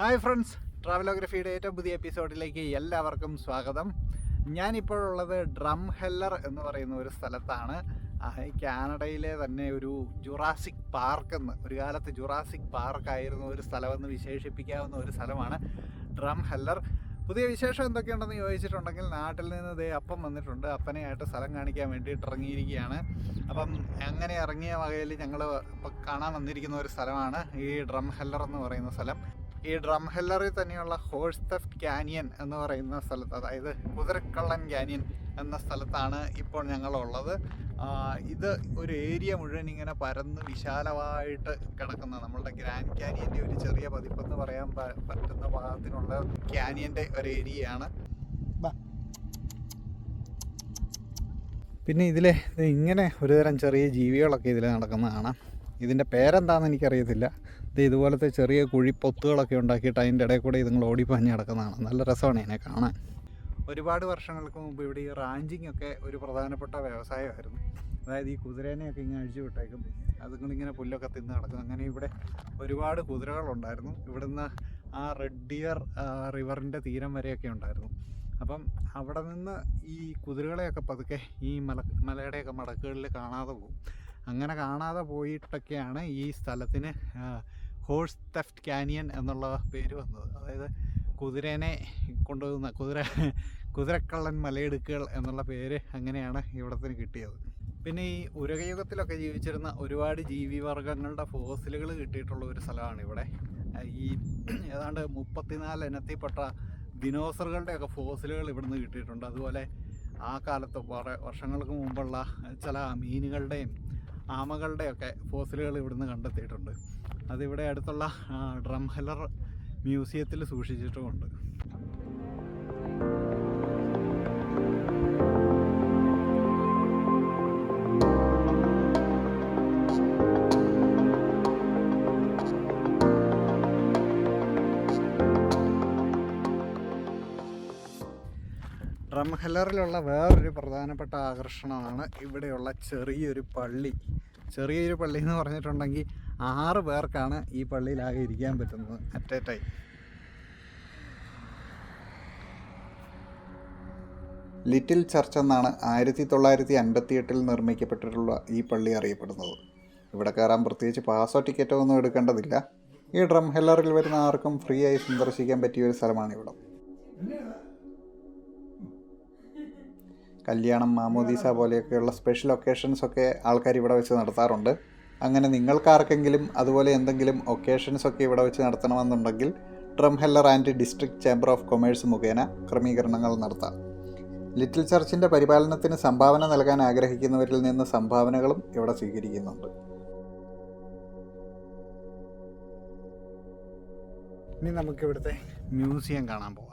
Hi friends. ട്രാവലോഗ്രഫിയുടെ ഏറ്റവും പുതിയ എപ്പിസോഡിലേക്ക് എല്ലാവർക്കും സ്വാഗതം. ഞാനിപ്പോഴുള്ളത് ഡ്രം ഹെല്ലർ എന്ന് പറയുന്ന ഒരു സ്ഥലത്താണ്. കാനഡയിലെ തന്നെ ഒരു ജുറാസിക് പാർക്ക് എന്ന് ഒരു കാലത്ത് ജുറാസിക് പാർക്ക് ആയിരുന്ന ഒരു സ്ഥലമെന്ന് വിശേഷിപ്പിക്കാവുന്ന ഒരു സ്ഥലമാണ് ഡ്രം ഹെല്ലർ. പുതിയ വിശേഷം എന്തൊക്കെയുണ്ടെന്ന് ചോദിച്ചിട്ടുണ്ടെങ്കിൽ നാട്ടിൽ നിന്ന് ദേ അപ്പം വന്നിട്ടുണ്ട്. അപ്പനെയായിട്ട് സ്ഥലം കാണിക്കാൻ വേണ്ടിയിട്ട് ഇറങ്ങിയിരിക്കുകയാണ്. അപ്പം അങ്ങനെ ഇറങ്ങിയ വകയിൽ ഞങ്ങൾ ഇപ്പം കാണാൻ വന്നിരിക്കുന്ന ഒരു സ്ഥലമാണ് ഈ ഡ്രം ഹെല്ലർ എന്ന് പറയുന്ന സ്ഥലം. ഈ ഡ്രം ഹെല്ലറിൽ തന്നെയുള്ള ഹോഴ്സ് തെഫ്റ്റ് ക്യാനിയൻ എന്ന് പറയുന്ന സ്ഥലത്ത് അതായത് കുതിരക്കള്ളൻ ക്യാനിയൻ എന്ന സ്ഥലത്താണ് ഇപ്പോൾ ഞങ്ങളുള്ളത്. ഇത് ഒരു ഏരിയ മുഴുവൻ ഇങ്ങനെ പരന്ന് വിശാലമായിട്ട് കിടക്കുന്ന നമ്മളുടെ ഗ്രാൻഡ് ക്യാനിയന്റെ ഒരു ചെറിയ പതിപ്പെന്ന് പറയാൻ പറ്റുന്ന ഭാഗത്തിനുള്ള ക്യാനിയന്റെ ഒരു ഏരിയയാണ്. പിന്നെ ഇതിലെ ഇത് ഇങ്ങനെ ഒരുതരം ചെറിയ ജീവികളൊക്കെ ഇതിൽ നടക്കുന്ന കാണാം ഇതിന്റെ പേരെന്താണെന്ന് എനിക്കറിയത്തില്ല. ഇത് ഇതുപോലത്തെ ചെറിയ കുഴിപ്പൊത്തുകളൊക്കെ ഉണ്ടാക്കിയിട്ട് അതിന്റെ ഇടയിൽ കൂടെ ഇതുങ്ങൾ ഓടിപ്പാഞ്ഞ് കിടക്കുന്നതാണ് നല്ല രസമാണ് ഇതിനെ കാണാൻ. ഒരുപാട് വർഷങ്ങൾക്ക് മുമ്പ് ഇവിടെ ഈ റാഞ്ചിങ് ഒക്കെ ഒരു പ്രധാനപ്പെട്ട വ്യവസായമായിരുന്നു. അതായത് ഈ കുതിരേനെയൊക്കെ ഇങ്ങനെ അഴിച്ചു വിട്ടേക്കും. അതുങ്ങളിങ്ങനെ പുല്ലൊക്കെ തിന്ന് കിടക്കും അങ്ങനെ ഇവിടെ ഒരുപാട് കുതിരകളുണ്ടായിരുന്നു. ഇവിടുന്ന് ആ റെഡ് ഡിയർ റിവറിന്റെ തീരം വരെയൊക്കെ ഉണ്ടായിരുന്നു. അപ്പം അവിടെ നിന്ന് ഈ കുതിരകളെയൊക്കെ പതുക്കെ ഈ മല മലയുടെയൊക്കെ മടക്കുകളിൽ കാണാതെ പോകും. അങ്ങനെ കാണാതെ പോയിട്ടൊക്കെയാണ് ഈ സ്ഥലത്തിന് ഹോഴ്സ് തെഫ്റ്റ് കാനിയൻ എന്നുള്ള പേര് വന്നത്. അതായത് കുതിരേനെ കൊണ്ടുപോകുന്ന കുതിര കുതിരക്കള്ളൻ മലയിടുക്കുകൾ എന്നുള്ള പേര് അങ്ങനെയാണ് ഇവിടത്തിന് കിട്ടിയത്. പിന്നെ ഈ ഉരകയുഗത്തിലൊക്കെ ജീവിച്ചിരുന്ന ഒരുപാട് ജീവിവർഗങ്ങളുടെ ഫോസിലുകൾ കിട്ടിയിട്ടുള്ള ഒരു സ്ഥലമാണ് ഇവിടെ. ഈ ഏതാണ്ട് മുപ്പത്തിനാല് ഇനത്തിൽപ്പെട്ട ദിനോസറുകളുടെയൊക്കെ ഫോസിലുകൾ ഇവിടുന്ന് കിട്ടിയിട്ടുണ്ട്. അതുപോലെ ആ കാലത്ത് കുറേ വർഷങ്ങൾക്ക് മുമ്പുള്ള ചില മീനുകളുടെയും ആമകളുടെയൊക്കെ ഫോസിലുകൾ ഇവിടുന്ന് കണ്ടെത്തിയിട്ടുണ്ട്. അതിവിടെ അടുത്തുള്ള ഡ്രംഹലർ മ്യൂസിയത്തിൽ സൂക്ഷിച്ചിട്ടുമുണ്ട്. ഡ്രംഹലറിലുള്ള വേറൊരു പ്രധാനപ്പെട്ട ആകർഷണമാണ് ഇവിടെയുള്ള ചെറിയൊരു പള്ളി. ചെറിയൊരു പള്ളി എന്ന് പറഞ്ഞിട്ടുണ്ടെങ്കിൽ ആറ് പേർക്കാണ് ഈ പള്ളിയിലാകെ ഇരിക്കാൻ പറ്റുന്നത് at a time little church എന്നാണ് ആയിരത്തി തൊള്ളായിരത്തി അൻപത്തി എട്ടിൽ നിർമ്മിക്കപ്പെട്ടിട്ടുള്ള ഈ പള്ളി അറിയപ്പെടുന്നത്. ഇവിടെ കയറാൻ പ്രത്യേകിച്ച് പാസോ ടിക്കറ്റോ ഒന്നും എടുക്കേണ്ടതില്ല. ഈ ഡ്രം ഹെല്ലറിൽ വരുന്ന ആർക്കും ഫ്രീ ആയി സന്ദർശിക്കാൻ പറ്റിയ ഒരു സ്ഥലമാണ് ഇവിടെ കല്യാണം മാമോദീസ പോലെയൊക്കെയുള്ള സ്പെഷ്യൽ ഒക്കേഷൻസ് ഒക്കെ ആൾക്കാർ ഇവിടെ വെച്ച് നടത്താറുണ്ട്. അങ്ങനെ നിങ്ങൾക്കാർക്കെങ്കിലും അതുപോലെ എന്തെങ്കിലും ഒക്കേഷൻസ് ഒക്കെ ഇവിടെ വെച്ച് നടത്തണമെന്നുണ്ടെങ്കിൽ Drumheller and district chamber of commerce മുഖേന ക്രമീകരണങ്ങൾ നടത്താം. ലിറ്റിൽ ചർച്ചിന്റെ പരിപാലനത്തിന് സംഭാവന നൽകാൻ ആഗ്രഹിക്കുന്നവരിൽ നിന്ന് സംഭാവനകളും ഇവിടെ സ്വീകരിക്കുന്നുണ്ട്. ഇനി നമുക്ക് ഇവിടുത്തെ മ്യൂസിയം കാണാൻ പോവാം.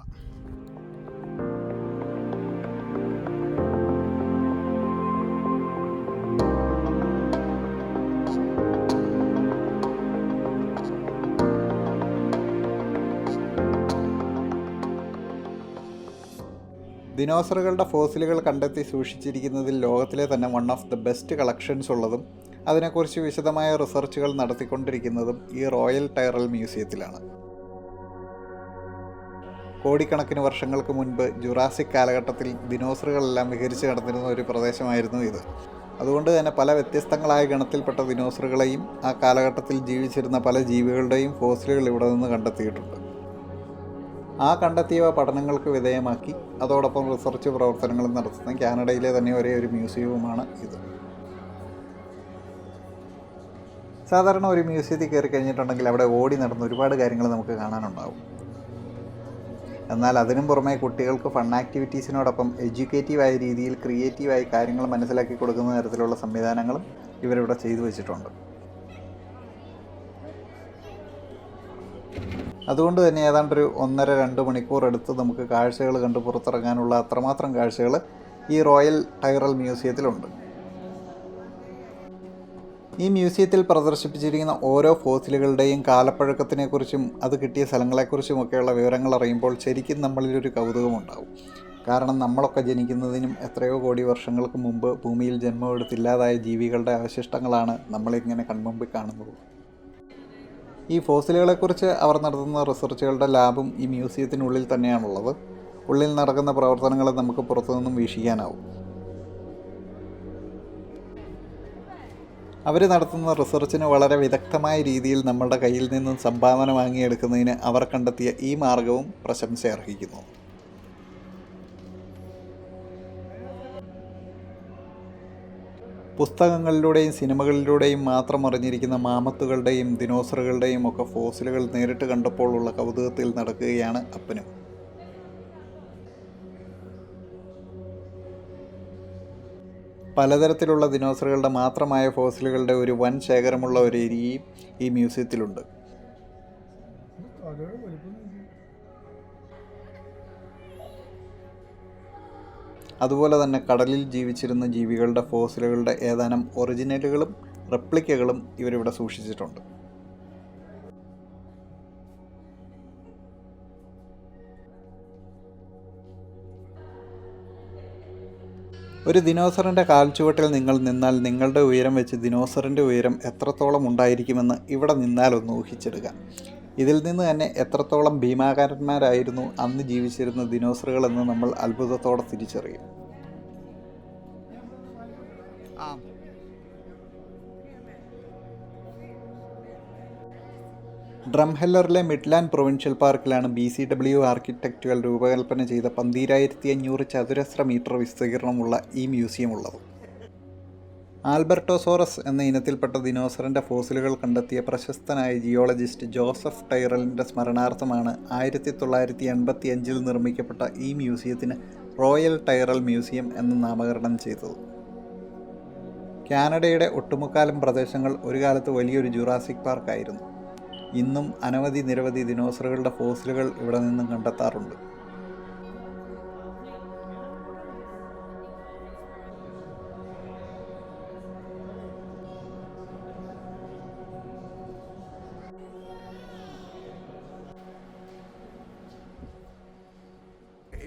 ദിനോസറുകളുടെ ഫോസിലുകൾ കണ്ടെത്തി സൂക്ഷിച്ചിരിക്കുന്നതിൽ ലോകത്തിലെ തന്നെ one of the best collections ഉള്ളതും അതിനെക്കുറിച്ച് വിശദമായ റിസർച്ചുകൾ നടത്തിക്കൊണ്ടിരിക്കുന്നതും ഈ റോയൽ ടൈറൽ മ്യൂസിയത്തിലാണ് കോടിക്കണക്കിന് വർഷങ്ങൾക്ക് മുൻപ് ജുറാസിക് കാലഘട്ടത്തിൽ ദിനോസറുകളെല്ലാം വിഹരിച്ച് കിടന്നിരുന്ന ഒരു പ്രദേശമായിരുന്നു ഇത്. അതുകൊണ്ട് തന്നെ പല വ്യത്യസ്തങ്ങളായ ഗണത്തിൽപ്പെട്ട ദിനോസറുകളെയും ആ കാലഘട്ടത്തിൽ ജീവിച്ചിരുന്ന പല ജീവികളുടെയും ഫോസിലുകൾ ഇവിടെ നിന്ന് കണ്ടെത്തിയിട്ടുണ്ട്. ആ കണ്ടെത്തിയവ പഠനങ്ങൾക്ക് വിധേയമാക്കി. അതോടൊപ്പം റിസർച്ച് പ്രവർത്തനങ്ങളും നടത്തുന്ന കാനഡയിലെ തന്നെ ഒരേ ഒരു മ്യൂസിയവുമാണ് ഇത്. സാധാരണ ഒരു മ്യൂസിയത്തിൽ കയറി കഴിഞ്ഞിട്ടുണ്ടെങ്കിൽ അവിടെ ഓടി നടന്ന് ഒരുപാട് കാര്യങ്ങൾ നമുക്ക് കാണാനുണ്ടാവും. എന്നാൽ അതിനും പുറമെ കുട്ടികൾക്ക് ഫൺ ആക്ടിവിറ്റീസിനോടൊപ്പം എഡ്യൂക്കേറ്റീവായ രീതിയിൽ ക്രിയേറ്റീവായി കാര്യങ്ങൾ മനസ്സിലാക്കി കൊടുക്കുന്ന തരത്തിലുള്ള സംവിധാനങ്ങളും ഇവരിവിടെ ചെയ്തു വെച്ചിട്ടുണ്ട്. അതുകൊണ്ട് തന്നെ ഏതാണ്ടൊരു ഒന്നര രണ്ട് മണിക്കൂർ എടുത്ത് നമുക്ക് കാഴ്ചകൾ കണ്ട് പുറത്തിറങ്ങാനുള്ള അത്രമാത്രം കാഴ്ചകൾ ഈ റോയൽ ടൈറൽ മ്യൂസിയത്തിലുണ്ട്. ഈ മ്യൂസിയത്തിൽ പ്രദർശിപ്പിച്ചിരിക്കുന്ന ഓരോ ഫോസിലുകളുടെയും കാലപ്പഴക്കത്തിനെക്കുറിച്ചും അത് കിട്ടിയ സ്ഥലങ്ങളെക്കുറിച്ചുമൊക്കെയുള്ള വിവരങ്ങൾ അറിയുമ്പോൾ ശരിക്കും നമ്മളിലൊരു കൗതുകമുണ്ടാവും. കാരണം നമ്മളൊക്കെ ജനിക്കുന്നതിനും എത്രയോ കോടി വർഷങ്ങൾക്ക് മുമ്പ് ഭൂമിയിൽ ജന്മമെടുത്തില്ലാതായ ജീവികളുടെ അവശിഷ്ടങ്ങളാണ് നമ്മളിങ്ങനെ കൺമുമ്പിൽ കാണുന്നത്. ഈ ഫോസിലുകളെക്കുറിച്ച് അവർ നടത്തുന്ന റിസർച്ചുകളുടെ ലാബും ഈ മ്യൂസിയത്തിനുള്ളിൽ തന്നെയാണുള്ളത്. ഉള്ളിൽ നടക്കുന്ന പ്രവർത്തനങ്ങൾ നമുക്ക് പുറത്തുനിന്നും വീക്ഷിക്കാനാവും. അവർ നടത്തുന്ന റിസർച്ചിന് വളരെ വിദഗ്ധമായ രീതിയിൽ നമ്മളുടെ കയ്യിൽ നിന്നും സംഭാവന വാങ്ങിയെടുക്കുന്നതിന് അവർ കണ്ടെത്തിയ ഈ മാർഗവും പ്രശംസ അർഹിക്കുന്നു പുസ്തകങ്ങളിലൂടെയും സിനിമകളിലൂടെയും മാത്രം അറിഞ്ഞിരിക്കുന്ന മാമത്തുകളുടെയും ദിനോസറുകളുടെയും ഒക്കെ ഫോസിലുകൾ നേരിട്ട് കണ്ടപ്പോൾ ഉള്ള കൗതുകത്തിൽ നടക്കുകയാണ് അപ്പനും. പലതരത്തിലുള്ള ദിനോസറുകളുടെ മാത്രമായ ഫോസിലുകളുടെ ഒരു വൻ ശേഖരമുള്ള ഒരു ഏരിയയും ഈ മ്യൂസിയത്തിലുണ്ട്. അതുപോലെ തന്നെ കടലിൽ ജീവിച്ചിരുന്ന ജീവികളുടെ ഫോസിലുകളുടെ ഏതാനും ഒറിജിനലുകളും റെപ്ലിക്കകളും ഇവരിവിടെ സൂക്ഷിച്ചിട്ടുണ്ട്. ഒരു ദിനോസറിന്റെ കാൽച്ചുവട്ടിൽ നിങ്ങൾ നിന്നാൽ നിങ്ങളുടെ ഉയരം വെച്ച് ദിനോസറിന്റെ ഉയരം എത്രത്തോളം ഉണ്ടായിരിക്കുമെന്ന് ഇവിടെ നിന്നാൽ ഒന്ന് ഊഹിച്ചെടുക്കുക ഇതിൽ നിന്ന് തന്നെ എത്രത്തോളം ഭീമാകാരന്മാരായിരുന്നു അന്ന് ജീവിച്ചിരുന്ന ദിനോസറുകളെന്ന് നമ്മൾ അത്ഭുതത്തോടെ തിരിച്ചറിയും. ഡ്രംഹെല്ലറിലെ മിഡ്ലാൻഡ് പ്രൊവിൻഷ്യൽ പാർക്കിലാണ് ബി സി ഡബ്ല്യു ആർക്കിടെക്റ്റുകൾ രൂപകൽപ്പന ചെയ്ത പന്തീരായിരത്തി അഞ്ഞൂറ് ചതുരശ്ര മീറ്റർ വിസ്തീർണമുള്ള ഈ മ്യൂസിയം ഉള്ളത് ആൽബർട്ടോസോറസ് എന്ന ഇനത്തിൽപ്പെട്ട ദിനോസറിന്റെ ഫോസിലുകൾ കണ്ടെത്തിയ പ്രശസ്തനായ ജിയോളജിസ്റ്റ് ജോസഫ് ടൈറലിന്റെ സ്മരണാർത്ഥമാണ് ആയിരത്തി തൊള്ളായിരത്തി എൺപത്തി അഞ്ചിൽ നിർമ്മിക്കപ്പെട്ട ഈ മ്യൂസിയത്തിന് റോയൽ ടൈറൽ മ്യൂസിയം എന്ന് നാമകരണം ചെയ്തത്. കാനഡയുടെ ഒട്ടുമുക്കാലും പ്രദേശങ്ങൾ ഒരു കാലത്ത് വലിയൊരു ജുറാസിക് പാർക്കായിരുന്നു. ഇന്നും അനവധി നിരവധി ദിനോസറുകളുടെ ഫോസിലുകൾ ഇവിടെ നിന്നും കണ്ടെത്താറുണ്ട്.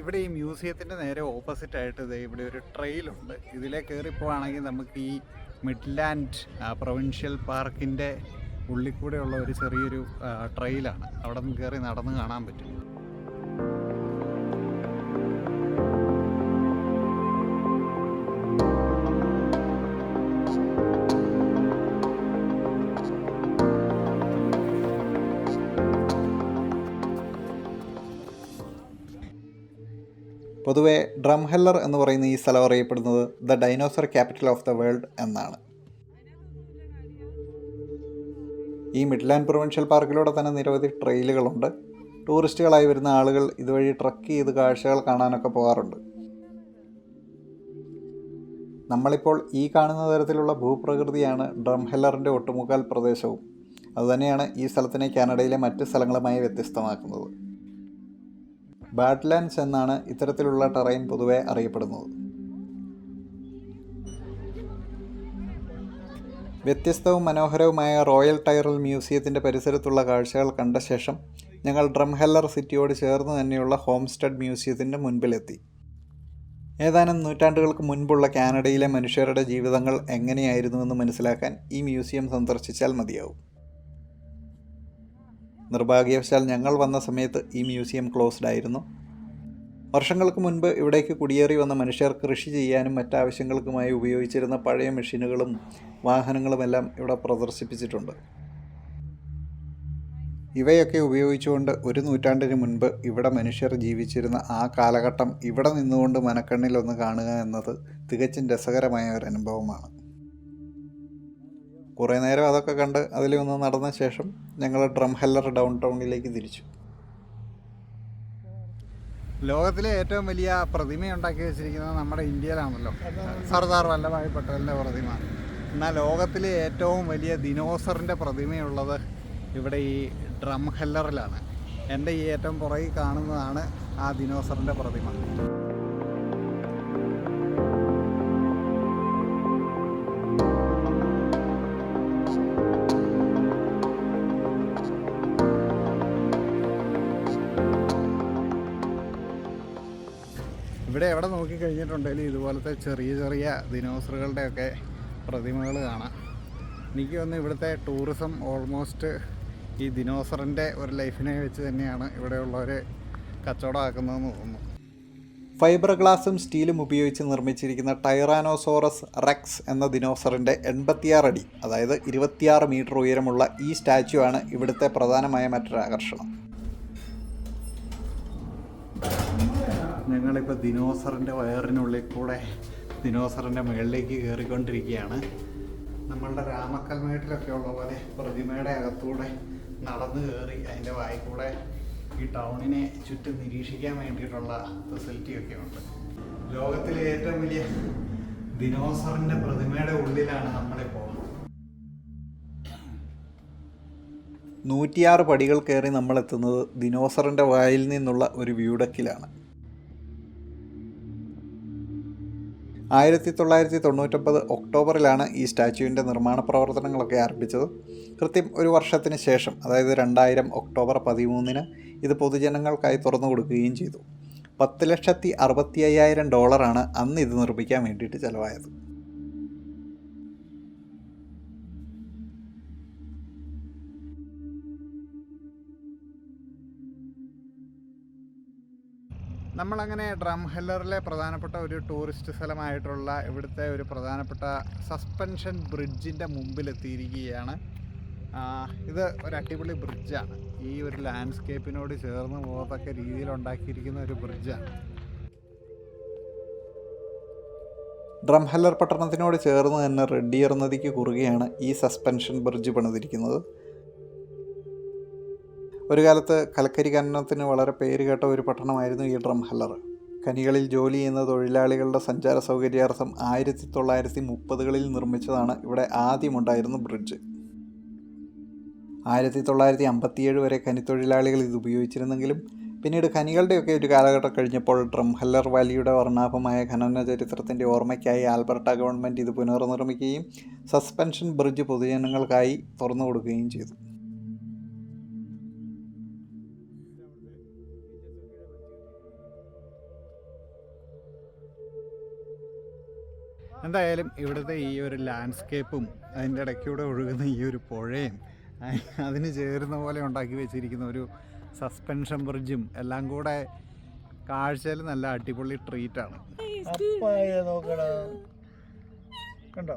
ഇവിടെ ഈ മ്യൂസിയത്തിന്റെ നേരെ ഓപ്പോസിറ്റ് ആയിട്ട് ഇവിടെ ഒരു ട്രെയിലുണ്ട് ഇതിലെ കയറിപ്പോവാണെങ്കിൽ നമുക്ക് ഈ മിഡ്ലാൻഡ് പ്രൊവിൻഷ്യൽ പാർക്കിന്റെ ഉള്ളിൽ കൂടെയുള്ള ഒരു ചെറിയൊരു ട്രെയിലാണ് അവിടെ നിന്ന് കയറി നടന്ന് കാണാൻ പറ്റും. പൊതുവെ ഡ്രംഹെല്ലർ എന്ന് പറയുന്ന ഈ സ്ഥലം അറിയപ്പെടുന്നത് the dinosaur capital of the world എന്നാണ്. ഈ മിഡ്ലാൻഡ് പ്രൊവിൻഷ്യൽ പാർക്കിലൂടെ തന്നെ നിരവധി ട്രെയിലുകളുണ്ട്. ടൂറിസ്റ്റുകളായി വരുന്ന ആളുകൾ ഇതുവഴി ട്രക്ക് ചെയ്ത് കാഴ്ചകൾ കാണാനൊക്കെ പോകാറുണ്ട്. നമ്മളിപ്പോൾ ഈ കാണുന്ന തരത്തിലുള്ള ഭൂപ്രകൃതിയാണ് ഡ്രംഹെല്ലറിന്റെ ഒട്ടുമുക്കാൽ പ്രദേശവും. അതുതന്നെയാണ് ഈ സ്ഥലത്തിനെ കാനഡയിലെ മറ്റ് സ്ഥലങ്ങളുമായി വ്യത്യസ്തമാക്കുന്നത്. ബാഡ്ലാൻഡ്സ് എന്നാണ് ഇത്തരത്തിലുള്ള ടെറൈൻ പൊതുവെ അറിയപ്പെടുന്നത്. വ്യത്യസ്തവും മനോഹരവുമായ റോയൽ ടൈറൽ മ്യൂസിയത്തിന്റെ പരിസരത്തുള്ള കാഴ്ചകൾ കണ്ട ശേഷം ഞങ്ങൾ ഡ്രംഹെല്ലർ സിറ്റിയോട് ചേർന്ന് തന്നെയുള്ള ഹോംസ്റ്റഡ് മ്യൂസിയത്തിന്റെ മുൻപിലെത്തി. ഏതാനും നൂറ്റാണ്ടുകൾക്ക് മുൻപുള്ള കാനഡയിലെ മനുഷ്യരുടെ ജീവിതങ്ങൾ എങ്ങനെയായിരുന്നുവെന്ന് മനസ്സിലാക്കാൻ ഈ മ്യൂസിയം സന്ദർശിച്ചാൽ മതിയാവും. നിർഭാഗ്യവശാൽ ഞങ്ങൾ വന്ന സമയത്ത് ഈ മ്യൂസിയം ക്ലോസ്ഡ് ആയിരുന്നു. വർഷങ്ങൾക്ക് മുൻപ് ഇവിടേക്ക് കുടിയേറി വന്ന മനുഷ്യർ കൃഷി ചെയ്യാനും മറ്റാവശ്യങ്ങൾക്കുമായി ഉപയോഗിച്ചിരുന്ന പഴയ മെഷീനുകളും വാഹനങ്ങളുമെല്ലാം ഇവിടെ പ്രദർശിപ്പിച്ചിട്ടുണ്ട്. ഇവയൊക്കെ ഉപയോഗിച്ചുകൊണ്ട് ഒരു നൂറ്റാണ്ടിന് മുൻപ് ഇവിടെ മനുഷ്യർ ജീവിച്ചിരുന്ന ആ കാലഘട്ടം ഇവിടെ നിന്നുകൊണ്ട് മനക്കണ്ണിലൊന്ന് കാണുക എന്നത് തികച്ചും രസകരമായ ഒരു അനുഭവമാണ്. കുറേ നേരം അതൊക്കെ കണ്ട് അതിൽ ഒന്ന് നടന്ന ശേഷം ഞങ്ങൾ ഡ്രം ഡ്രംഹെല്ലർ ഡൗൺ ടൗണിലേക്ക് തിരിച്ചു. ലോകത്തിലെ ഏറ്റവും വലിയ പ്രതിമ ഉണ്ടാക്കി വെച്ചിരിക്കുന്നത് നമ്മുടെ ഇന്ത്യയിലാണല്ലോ. സർദാർ വല്ലഭായ് പട്ടേലിന്റെ പ്രതിമ. എന്നാൽ ലോകത്തിലെ ഏറ്റവും വലിയ ദിനോസറിന്റെ പ്രതിമയുള്ളത് ഇവിടെ ഈ ഡ്രം ഹെല്ലറിലാണ്. എന്റെ ഈ ഏറ്റവും പുറകിൽ കാണുന്നതാണ് ആ ദിനോസറിന്റെ പ്രതിമ. എവിടെ നോക്കിക്കഴിഞ്ഞിട്ടുണ്ടെങ്കിലും ഇതുപോലത്തെ ചെറിയ ചെറിയ ദിനോസറുകളുടെയൊക്കെ പ്രതിമകൾ കാണാം. എനിക്ക് വന്ന് ഇവിടുത്തെ ടൂറിസം ഓൾമോസ്റ്റ് ഈ ദിനോസറിന്റെ ഒരു ലൈഫിനെ വെച്ച് തന്നെയാണ് ഇവിടെയുള്ളവർ കച്ചവടമാക്കുന്നതെന്ന് തോന്നുന്നു. ഫൈബർ ഗ്ലാസും സ്റ്റീലും ഉപയോഗിച്ച് നിർമ്മിച്ചിരിക്കുന്ന ടൈറാനോസോറസ് റെക്സ് എന്ന ദിനോസറിന്റെ എൺപത്തിയാറ് അടി അതായത് ഇരുപത്തിയാറ് മീറ്റർ ഉയരമുള്ള ഈ സ്റ്റാച്ചു ആണ് ഇവിടുത്തെ പ്രധാനമായ മറ്റൊരു ആകർഷണം ഞങ്ങളിപ്പോൾ ദിനോസറിന്റെ വയറിനുള്ളിൽ കൂടെ ദിനോസറിന്റെ മുകളിലേക്ക് കയറിക്കൊണ്ടിരിക്കുകയാണ്. നമ്മളുടെ രാമക്കൽമേട്ടിലൊക്കെ ഉള്ള പോലെ പ്രതിമയുടെ അകത്തൂടെ നടന്നു കയറി അതിന്റെ വായിക്കൂടെ ഈ ടൗണിനെ ചുറ്റും നിരീക്ഷിക്കാൻ വേണ്ടിയിട്ടുള്ള ഫെസിലിറ്റി ഒക്കെ ഉണ്ട്. ലോകത്തിലെ ഏറ്റവും വലിയ ദിനോസറിന്റെ പ്രതിമയുടെ ഉള്ളിലാണ് നമ്മളിപ്പോൾ നൂറ്റിയാറ് പടികൾ കയറി നമ്മളെത്തുന്നത് ദിനോസറിന്റെ വായിൽ നിന്നുള്ള ഒരു വ്യൂഡക്കിലാണ് ആയിരത്തി തൊള്ളായിരത്തി തൊണ്ണൂറ്റൊമ്പത് ഒക്ടോബറിലാണ് ഈ സ്റ്റാച്യുവിന്റെ നിർമ്മാണ പ്രവർത്തനങ്ങളൊക്കെ ആരംഭിച്ചത്. കൃത്യം ഒരു വർഷത്തിന് ശേഷം അതായത് രണ്ടായിരം ഒക്ടോബർ പതിമൂന്നിന് ഇത് പൊതുജനങ്ങൾക്കായി തുറന്നു കൊടുക്കുകയും ചെയ്തു. പത്ത് ലക്ഷത്തി അറുപത്തി അയ്യായിരം ഡോളറാണ് അന്ന് ഇത് നിർമ്മിക്കാൻ വേണ്ടിയിട്ട് ചിലവായത്. നമ്മളങ്ങനെ ഡ്രം ഹെല്ലറിലെ പ്രധാനപ്പെട്ട ഒരു ടൂറിസ്റ്റ് സ്ഥലമായിട്ടുള്ള ഇവിടുത്തെ ഒരു പ്രധാനപ്പെട്ട സസ്പെൻഷൻ ബ്രിഡ്ജിന്റെ മുമ്പിലെത്തിയിരിക്കുകയാണ്. ഇത് ഒരു അടിപൊളി ബ്രിഡ്ജാണ്. ഈ ഒരു ലാൻഡ്സ്കേപ്പിനോട് ചേർന്ന് പോകത്തക്ക രീതിയിൽ ഉണ്ടാക്കിയിരിക്കുന്ന ഒരു ബ്രിഡ്ജാണ്. ഡ്രംഹല്ലർ പട്ടണത്തിനോട് ചേർന്ന് തന്നെ റെഡ്ഡിയർ നദിക്ക് കുറുകെയാണ് ഈ സസ്പെൻഷൻ ബ്രിഡ്ജ് പണിതിരിക്കുന്നത്. ഒരു കാലത്ത് കലക്കരി ഖനനത്തിന് വളരെ പേര് കേട്ട ഒരു പട്ടണമായിരുന്നു ഈ ഡ്രംഹല്ലർ. ഖനികളിൽ ജോലി ചെയ്യുന്ന തൊഴിലാളികളുടെ സഞ്ചാര സൗകര്യാർത്ഥം ആയിരത്തി തൊള്ളായിരത്തി മുപ്പതുകളിൽ നിർമ്മിച്ചതാണ് ഇവിടെ ആദ്യമുണ്ടായിരുന്ന ബ്രിഡ്ജ്. ആയിരത്തി തൊള്ളായിരത്തി അമ്പത്തിയേഴ് വരെ ഖനിത്തൊഴിലാളികൾ ഇത് ഉപയോഗിച്ചിരുന്നെങ്കിലും പിന്നീട് ഖനികളുടെയൊക്കെ ഒരു കാലഘട്ടം കഴിഞ്ഞപ്പോൾ ഡ്രംഹല്ലർ വാലിയുടെ വർണാഭമായ ഖനന ചരിത്രത്തിന്റെ ഓർമ്മയ്ക്കായി ആൽബർട്ട ഗവൺമെന്റ് ഇത് പുനർനിർമ്മിക്കുകയും സസ്പെൻഷൻ ബ്രിഡ്ജ് പൊതുജനങ്ങൾക്കായി തുറന്നു കൊടുക്കുകയും ചെയ്തു. എന്തായാലും ഇവിടുത്തെ ഈ ഒരു ലാൻഡ്സ്കേപ്പും അതിന്റെ ഇടയ്ക്കൂടെ ഒഴുകുന്ന ഈ ഒരു പുഴയും അതിന് ചേരുന്ന പോലെ ഉണ്ടാക്കി വെച്ചിരിക്കുന്ന ഒരു സസ്പെൻഷൻ ബ്രിഡ്ജും എല്ലാം കൂടെ കാഴ്ചയിൽ നല്ല അടിപൊളി ട്രീറ്റ് ആണ്. കണ്ടോ?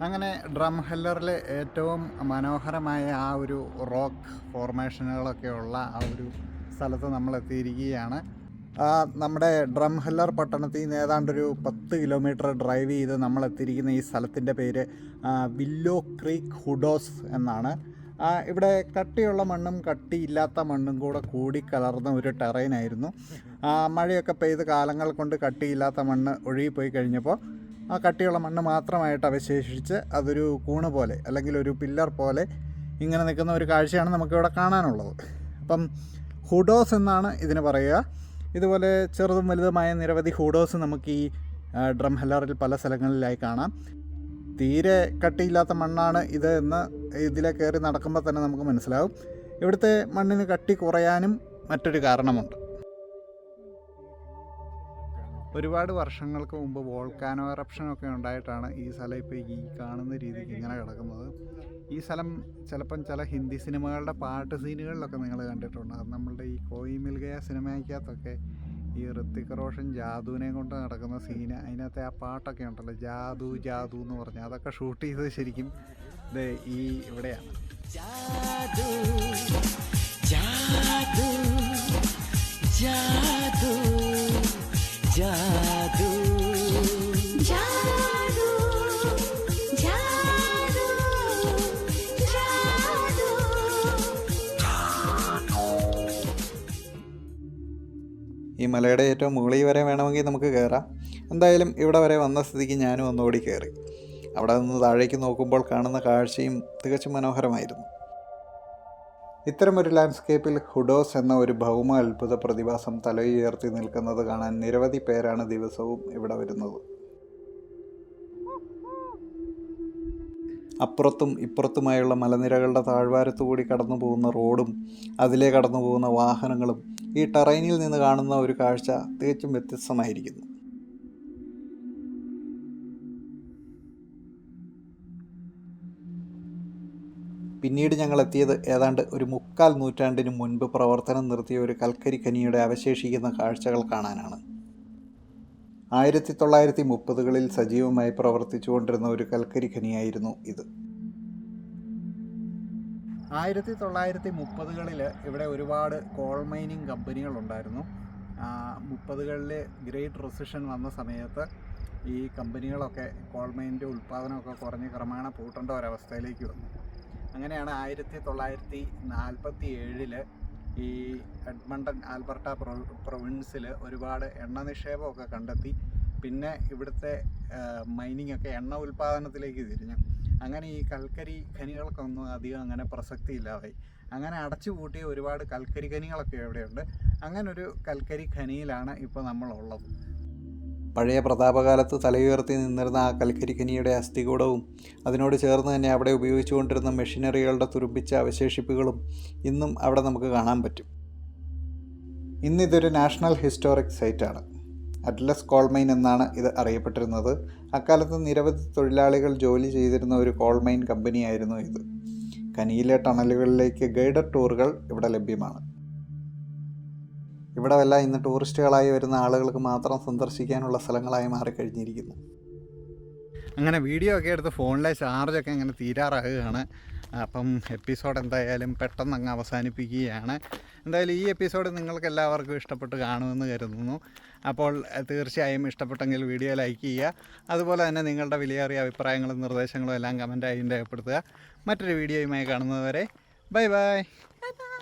അങ്ങനെ ഡ്രം ഹെല്ലറിലെ ഏറ്റവും മനോഹരമായ ആ ഒരു റോക്ക് ഫോർമേഷനുകളൊക്കെ ഉള്ള ആ ഒരു സ്ഥലത്ത് നമ്മൾ എത്തിയിരിക്കുകയാണ് നമ്മുടെ ഡ്രംഹല്ലർ പട്ടണത്തിൽ നിന്ന് ഏതാണ്ടൊരു പത്ത് കിലോമീറ്റർ ഡ്രൈവ് ചെയ്ത് നമ്മൾ എത്തിയിരിക്കുന്ന ഈ സ്ഥലത്തിന്റെ പേര് വില്ലോ ക്രീക്ക് ഹുഡോസ് എന്നാണ്. ഇവിടെ കട്ടിയുള്ള മണ്ണും കട്ടിയില്ലാത്ത മണ്ണും കൂടെ കൂടി കലർന്ന ഒരു ടെറൈനായിരുന്നു മഴയൊക്കെ പെയ്ത് കാലങ്ങൾ കൊണ്ട് കട്ടിയില്ലാത്ത മണ്ണ് ഒഴുകിപ്പോയി കഴിഞ്ഞപ്പോൾ ആ കട്ടിയുള്ള മണ്ണ് മാത്രമായിട്ട് അവശേഷിച്ച് അതൊരു കൂണ് പോലെ അല്ലെങ്കിൽ ഒരു പില്ലർ പോലെ ഇങ്ങനെ നിൽക്കുന്ന ഒരു കാഴ്ചയാണ് നമുക്കിവിടെ കാണാനുള്ളത്. അപ്പം ഹുഡോസ് എന്നാണ് ഇതിന് പറയുക. ഇതുപോലെ ചെറുതും വലുതുമായ നിരവധി ഹുഡോസ് നമുക്ക് ഈ ഡ്രം ഹെല്ലറിൽ പല സ്ഥലങ്ങളിലായി കാണാം. തീരെ കട്ടിയില്ലാത്ത മണ്ണാണ് ഇത് എന്ന് ഇതിലെ കയറി നടക്കുമ്പോൾ തന്നെ നമുക്ക് മനസ്സിലാവും. ഇവിടുത്തെ മണ്ണിന് കട്ടി കുറയാനും മറ്റൊരു കാരണമുണ്ട്. ഒരുപാട് വർഷങ്ങൾക്ക് മുമ്പ് വോൾക്കാനോ എറപ്ഷൻ ഒക്കെ ഉണ്ടായിട്ടാണ് ഈ സ്ഥലം ഇപ്പോൾ ഈ കാണുന്ന രീതിക്ക് ഇങ്ങനെ കിടക്കുന്നത്. ഈ സ്ഥലം ചിലപ്പം ചില ഹിന്ദി സിനിമകളുടെ പാട്ട് സീനുകളിലൊക്കെ നിങ്ങൾ കണ്ടിട്ടുണ്ട്. അത് നമ്മളുടെ ഈ കോയി മിൽഗയ സിനിമയ്ക്കകത്തൊക്കെ ഈ ഋത്തിക് റോഷൻ ജാദുവിനെ കൊണ്ട് നടക്കുന്ന സീന് അതിനകത്തെ ആ പാട്ടൊക്കെ ഉണ്ടല്ലോ ജാദു ജാദു എന്ന് പറഞ്ഞ. അതൊക്കെ ഷൂട്ട് ചെയ്തത് ശരിക്കും ഇത് ഈ ഇവിടെയാണ്. ജാദു ജാദു ജാദു ജാദു. ഈ മലയുടെ ഏറ്റവും മുകളിൽ വരെ വേണമെങ്കിൽ നമുക്ക് കയറാം. എന്തായാലും ഇവിടെ വരെ വന്ന സ്ഥിതിക്ക് ഞാനും ഒന്നുകൂടി കയറി. അവിടെ നിന്ന് താഴേക്ക് നോക്കുമ്പോൾ കാണുന്ന കാഴ്ചയും തികച്ചും മനോഹരമായിരുന്നു. ഇത്തരമൊരു ലാൻഡ്സ്കേപ്പിൽ ഹുഡോസ് എന്ന ഒരു ഭൗമ അത്ഭുത പ്രതിഭാസം തലയുയർത്തി നിൽക്കുന്നത് കാണാൻ നിരവധി പേരാണ് ദിവസവും ഇവിടെ വരുന്നത്. അപ്പുറത്തും ഇപ്പുറത്തുമായുള്ള മലനിരകളുടെ താഴ്വാരത്തുകൂടി കടന്നു പോകുന്ന റോഡും അതിലെ കടന്നു പോകുന്ന വാഹനങ്ങളും ഈ ടറൈനിൽ നിന്ന് കാണുന്ന ഒരു കാഴ്ച തികച്ചും വ്യത്യസ്തമായിരിക്കുന്നു. പിന്നീട് ഞങ്ങൾ എത്തിയത് ഏതാണ്ട് ഒരു മുക്കാൽ നൂറ്റാണ്ടിനു മുൻപ് പ്രവർത്തനം നിർത്തിയ ഒരു കൽക്കരി ഖനിയുടെ അവശേഷിക്കുന്ന കാഴ്ചകൾ കാണാനാണ്. ആയിരത്തി തൊള്ളായിരത്തി മുപ്പതുകളിൽ സജീവമായി പ്രവർത്തിച്ചുകൊണ്ടിരുന്ന ഒരു കൽക്കരി ഖനിയായിരുന്നു ഇത്. ആയിരത്തി തൊള്ളായിരത്തി മുപ്പതുകളിൽ ഇവിടെ ഒരുപാട് കോൾ മൈനിങ് കമ്പനികളുണ്ടായിരുന്നു. മുപ്പതുകളിൽ ഗ്രേറ്റ് റെസിഷൻ വന്ന സമയത്ത് ഈ കമ്പനികളൊക്കെ കോൾ മൈനിന്റെ ഉൽപ്പാദനമൊക്കെ കുറഞ്ഞ് ക്രമേണ പൂട്ടേണ്ട ഒരവസ്ഥയിലേക്ക് വന്നു. അങ്ങനെയാണ് ആയിരത്തി തൊള്ളായിരത്തി നാൽപ്പത്തി ഏഴിൽ ഈ എഡ്മണ്ടൻ ആൽബർട്ട പ്രൊവിൻസിൽ ഒരുപാട് എണ്ണ നിക്ഷേപമൊക്കെ കണ്ടെത്തി. പിന്നെ ഇവിടുത്തെ മൈനിങ് ഒക്കെ എണ്ണ ഉൽപ്പാദനത്തിലേക്ക് തിരിഞ്ഞു. അങ്ങനെ ഈ കൽക്കരി ഖനികൾക്കൊന്നും അധികം അങ്ങനെ പ്രസക്തി ഇല്ലാതായി അങ്ങനെ അടച്ചു പൂട്ടിയ ഒരുപാട് കൽക്കരി ഖനികളൊക്കെ ഇവിടെയുണ്ട്. അങ്ങനൊരു കൽക്കരി ഖനിയിലാണ് ഇപ്പോൾ നമ്മളുള്ളത്. പഴയ പ്രതാപകാലത്ത് തലയുയർത്തി നിന്നിരുന്ന ആ കൽക്കരി ഖനിയുടെ അസ്ഥികൂടവും അതിനോട് ചേർന്ന് തന്നെ അവിടെ ഉപയോഗിച്ചുകൊണ്ടിരുന്ന മെഷീനറികളുടെ തുരുമ്പിച്ച അവശേഷിപ്പുകളും ഇന്നും അവിടെ നമുക്ക് കാണാൻ പറ്റും. ഇന്നിതൊരു നാഷണൽ ഹിസ്റ്റോറിക് സൈറ്റാണ്. അറ്റ്ലസ് കോൾമൈൻ എന്നാണ് ഇത് അറിയപ്പെട്ടിരുന്നത്. അക്കാലത്ത് നിരവധി തൊഴിലാളികൾ ജോലി ചെയ്തിരുന്ന ഒരു കോൾമൈൻ കമ്പനിയായിരുന്നു ഇത്. കനിയിലെ ടണലുകളിലേക്ക് ഗൈഡഡ് ടൂറുകൾ ഇവിടെ ലഭ്യമാണ്. ഇവിടെ വല്ല ഇന്ന് ടൂറിസ്റ്റുകളായി വരുന്ന ആളുകൾക്ക് മാത്രം സന്ദർശിക്കാനുള്ള സ്ഥലങ്ങളായി മാറിക്കഴിഞ്ഞിരിക്കുന്നു. അങ്ങനെ വീഡിയോ ഒക്കെ എടുത്ത് ഫോണിലെ ചാർജൊക്കെ അങ്ങനെ തീരാറാകുകയാണ്. അപ്പം എപ്പിസോഡ് എന്തായാലും പെട്ടെന്ന് അങ്ങ് അവസാനിപ്പിക്കുകയാണ്. എന്തായാലും ഈ എപ്പിസോഡ് നിങ്ങൾക്ക് എല്ലാവർക്കും ഇഷ്ടപ്പെട്ട് കാണുമെന്ന് കരുതുന്നു. അപ്പോൾ തീർച്ചയായും ഇഷ്ടപ്പെട്ടെങ്കിൽ വീഡിയോ ലൈക്ക് ചെയ്യുക. അതുപോലെ തന്നെ നിങ്ങളുടെ വിലയേറിയ അഭിപ്രായങ്ങളും നിർദ്ദേശങ്ങളും എല്ലാം കമന്റായി രേഖപ്പെടുത്തുക. മറ്റൊരു വീഡിയോയുമായി കാണുന്നതുവരെ ബൈ ബൈ Bye bye.